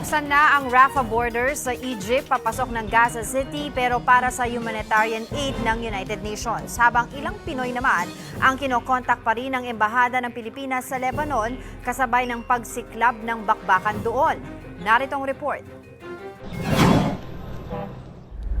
Binuksan na ang Rafah border sa Egypt papasok ng Gaza City pero para sa humanitarian aid ng United Nations. Habang ilang Pinoy naman ang kinokontak pa rin ng Embahada ng Pilipinas sa Lebanon kasabay ng pagsiklab ng bakbakan doon. Narito ang report.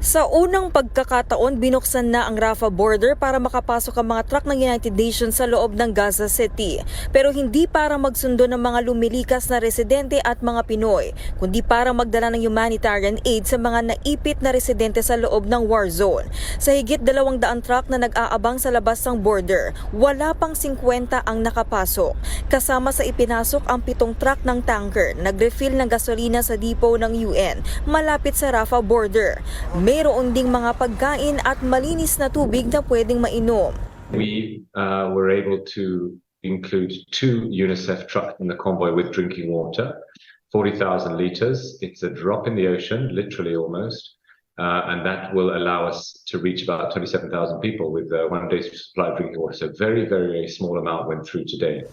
Sa unang pagkakataon, binuksan na ang Rafah border para makapasok ang mga truck ng United Nations sa loob ng Gaza City. Pero hindi para magsundo ng mga lumilikas na residente at mga Pinoy, kundi para magdala ng humanitarian aid sa mga naipit na residente sa loob ng war zone. Sa higit dalawang daang truck na nag-aabang sa labas ng border, wala pang 50 ang nakapasok. Kasama sa ipinasok ang pitong truck ng tanker, nag-refill ng gasolina sa depot ng UN, malapit sa Rafah border. Mayroon ding mga pagkain at malinis na tubig na pwedeng mainom. We uh, were able to include two UNICEF trucks in the convoy with drinking water, 40,000 litres. It's a drop in the ocean, literally almost. Uh, and that will allow us to reach about 27,000 people with uh, one day's supply of drinking water. So very, very, small amount went through today.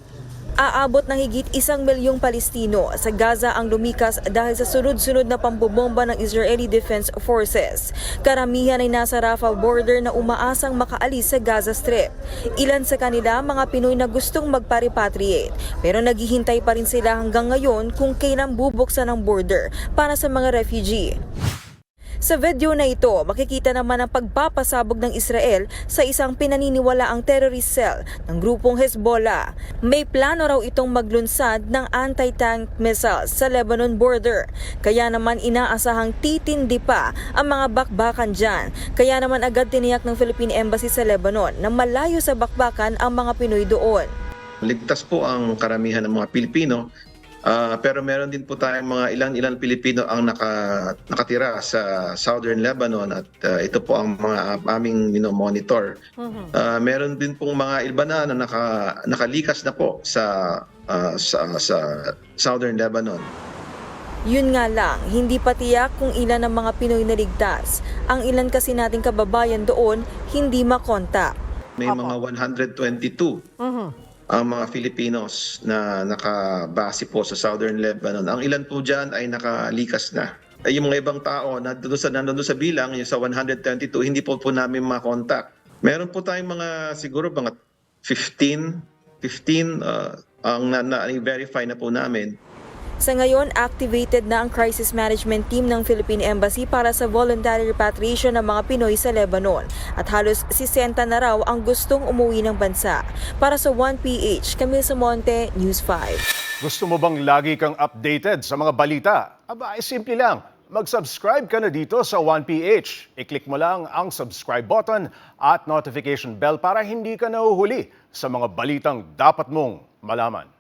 Aabot na higit isang milyong Palestino sa Gaza ang lumikas dahil sa sunod-sunod na pambobomba ng Israeli Defense Forces. Karamihan ay nasa Rafah border na umaasang makaalis sa Gaza Strip. Ilan sa kanila mga Pinoy na gustong magpa-repatriate pero naghihintay pa rin sila hanggang ngayon kung kailan bubuksan ang border para sa mga refugee. Sa video na ito, makikita naman ang pagpapasabog ng Israel sa isang pinaniniwalaang terrorist cell ng grupong Hezbollah. May plano raw itong maglunsad ng anti-tank missiles sa Lebanon border. Kaya naman inaasahang titindi pa ang mga bakbakan dyan. Kaya naman agad tiniyak ng Philippine Embassy sa Lebanon na malayo sa bakbakan ang mga Pinoy doon. Ligtas po ang karamihan ng mga Pilipino. Ah, pero meron din po tayong mga ilan-ilan Pilipino ang naka, nakatira sa Southern Lebanon at ah, ito po ang mga aming minomonitor. Ah, meron din pong mga Ilbana na naka, nakalikas na po sa, ah, sa, sa Southern Lebanon. Yun nga lang, hindi pa tiyak kung ilan ang mga Pinoy na ligtas. Ang ilan kasi nating kababayan doon hindi makontak. May mga 122 ang mga Filipinos na nakabase po sa Southern Lebanon. Ang ilan po dyan ay nakalikas na. Ay yung mga ibang tao na doon sa, nandun sa bilang, yung sa 122, hindi po po namin makontak. Meron po tayong mga siguro mga 15, 15 uh, ang na, na, verify na po namin. Sa ngayon, activated na ang crisis management team ng Philippine Embassy para sa voluntary repatriation ng mga Pinoy sa Lebanon. At halos 60 na raw ang gustong umuwi ng bansa. Para sa 1PH, Camille Samonte, News 5. Gusto mo bang lagi kang updated sa mga balita? Aba, ay simple lang. Mag-subscribe ka na dito sa 1PH. I-click mo lang ang subscribe button at notification bell para hindi ka nahuhuli sa mga balitang dapat mong malaman.